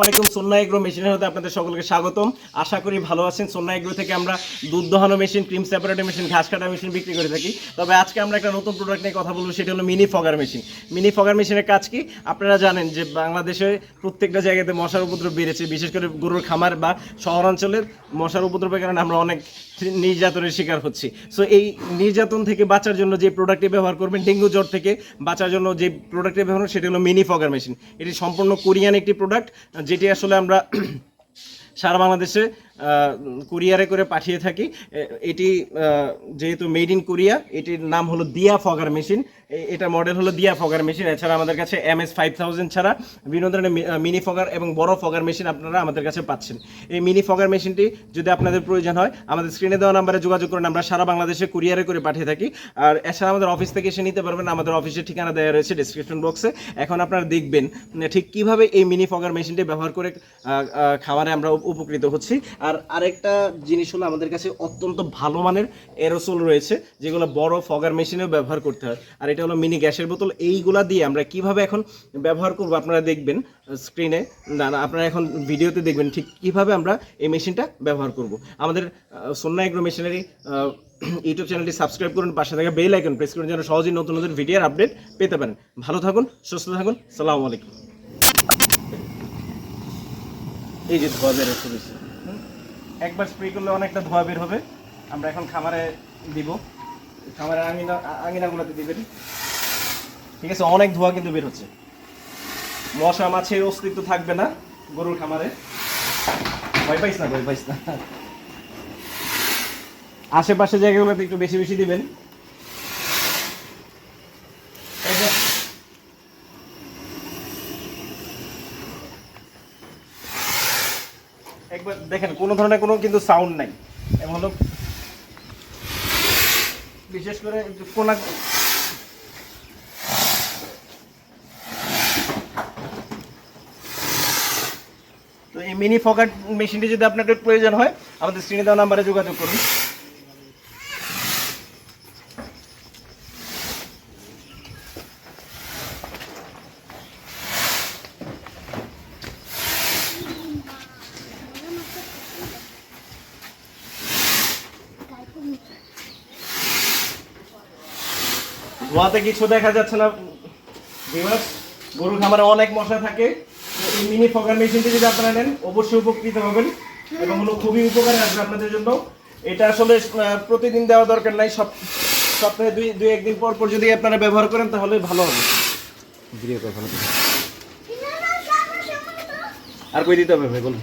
আলাইকুম সোনা এগ্রো মেশিনের হতে আপনাদের সকলকে স্বাগতম। আশা করি ভালো আছেন। সোনা এগ্রো থেকে আমরা দুধ দহানো মেশিন, ক্রিম সেপারেটর মেশিন, ঘাস কাটা মেশিন বিক্রি করে থাকি। তবে আজকে আমরা একটা নতুন প্রোডাক্ট নিয়ে কথা বলব, সেটা হলো mini fogger machine. Mini fogger মেশিনের কাজ কি? আপনারা জানেন যে বাংলাদেশে প্রত্যেকটা জায়গাতে মশার উপদ্রব বেড়েছে, বিশেষ করে গরুর খামার বা শহরাঞ্চলের মশার উপদ্রবের কারণে আমরা অনেক নির্যাতনের শিকার হচ্ছি। সো এই নির্যাতন থেকে বাঁচার জন্য যে প্রোডাক্টটি ব্যবহার করবেন, ডেঙ্গু জ্বর থেকে বাঁচার জন্য যে প্রোডাক্টটি ব্যবহার সেটি হলো মিনি ফগার মেশিন। এটি সম্পূর্ণ কোরিয়ান একটি প্রোডাক্ট যেটি আসলে আমরা সারা বাংলাদেশে কুরিয়ারে করে পাঠিয়ে থাকি। এটি যেহেতু মেড ইন কোরিয়া এটির নাম হলো দিয়া ফগার মেশিন এটা মডেল হলো দিয়া ফগার মেশিন এছাড়া আমাদের কাছে এম এস ফাইভ থাউজেন্ড ছাড়া বিভিন্ন ধরনের মিনি ফগার এবং বড় ফগার মেশিন আপনারা আমাদের কাছে পাচ্ছেন। এই মিনি ফগার মেশিনটি যদি আপনাদের প্রয়োজন হয় আমাদের স্ক্রিনে দেওয়া নাম্বারে যোগাযোগ করুন আমরা সারা বাংলাদেশে কুরিয়ারে করে পাঠিয়ে থাকি। আর এছাড়া আমাদের অফিস থেকে এসে নিতে পারবেন আমাদের অফিসের ঠিকানা দেওয়া রয়েছে ডিসক্রিপশন বক্সে এখন আপনারা দেখবেন ঠিক কীভাবে এই মিনি ফগার মেশিনটি ব্যবহার করে আহ, আমরা উপকৃত হচ্ছি। আর আরেকটা জিনিস হলো আমাদের কাছে অত্যন্ত ভালো মানের এরোসোল রয়েছে যেগুলো বড় ফগার মেশিনেও ব্যবহার করতে হয়। আর এটা হলো মিনি গ্যাসের বোতল। এইগুলা দিয়ে আমরা কীভাবে এখন ব্যবহার করব আপনারা দেখবেন স্ক্রিনে না না, আপনারা এখন ভিডিওতে দেখবেন ঠিক কীভাবে আমরা এই মেশিনটা ব্যবহার করব। আমাদের সন্না এগ্রো মেশিনারি ইউটিউব চ্যানেলটি সাবস্ক্রাইব করুন পাশে থাকা বেল আইকন প্রেস করুন যেন সহজেই নতুন নতুন ভিডিওর আপডেট পেতে পারেন। ভালো থাকুন সুস্থ থাকুন সালামু আলাইকুম। এই যে ধোয়া। হুম? একবার স্প্রে করলে অনেকটা ধোয়া বের হবে। আমরা এখন খামারে দিব। খামারের আঙিনা, আঙিনাগুলোতে দিবেন। ঠিক আছে? অনেক ধোয়া কিন্তু বের হচ্ছে। মশা মাছের অস্তিত্ব থাকবে না গরুর খামারে। ভয় পাইস না, ভয় পাইস না। আশেপাশে জায়গাগুলোতে একটু বেশি বেশি দিবেন। একবার দেখেন, কোনো ধরনের কোনো কিন্তু সাউন্ড নাই। এবং বিশেষ করে কোনা তো এই মিনি ফকাট মেশিনটি যদি আপনাদের প্রয়োজন হয়, আমাদের স্ক্রিনে দেওয়া নাম্বারে যোগাযোগ করুন। ধোয়াতে কিছু দেখা যাচ্ছে না। viewers, গরু খামারে অনেক মশা থাকে। এই মিনি ফগার মেশিনটি যদি আপনারা নেন অবশ্যই উপকৃত হবেন এবং হলো খুবই উপকারে আসবে আপনাদের জন্য। এটা আসলে প্রতিদিন দেওয়া দরকার নাই। সব সপ্তাহে দুই দুই একদিন পর পর যদি আপনারা ব্যবহার করেন তাহলে ভালো হবে। আর কই দিতে হবে ভাই বলুন।